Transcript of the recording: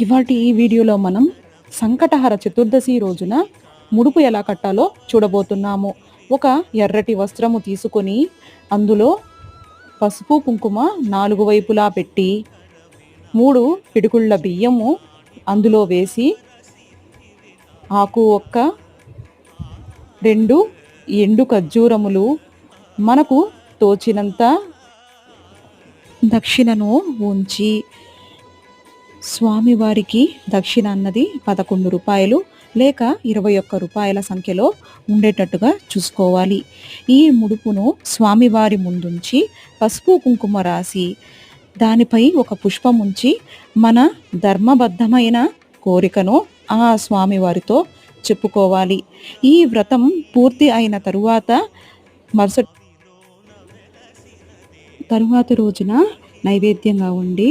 ఇవాటి ఈ వీడియోలో మనం సంకటహర చతుర్దశి రోజున ముడుపు ఎలా కట్టాలో చూడబోతున్నాము. ఒక ఎర్రటి వస్త్రము తీసుకొని అందులో పసుపు కుంకుమ నాలుగు వైపులా పెట్టి మూడు పిడుగుళ్ళ బియ్యము అందులో వేసి ఆకు ఒక్క రెండు ఎండు ఖర్జూరములు మనకు తోచినంత దక్షిణను ఉంచి స్వామివారికి దక్షిణ అన్నది పదకొండు రూపాయలు లేక ఇరవై ఒక్క రూపాయల సంఖ్యలో ఉండేటట్టుగా చూసుకోవాలి. ఈ ముడుపును స్వామివారి ముందుంచి పసుపు కుంకుమ రాసి దానిపై ఒక పుష్పం ఉంచి మన ధర్మబద్ధమైన కోరికను ఆ స్వామివారితో చెప్పుకోవాలి. ఈ వ్రతం పూర్తి అయిన తరువాత మరుసటి తరువాత రోజున నైవేద్యంగా ఉండి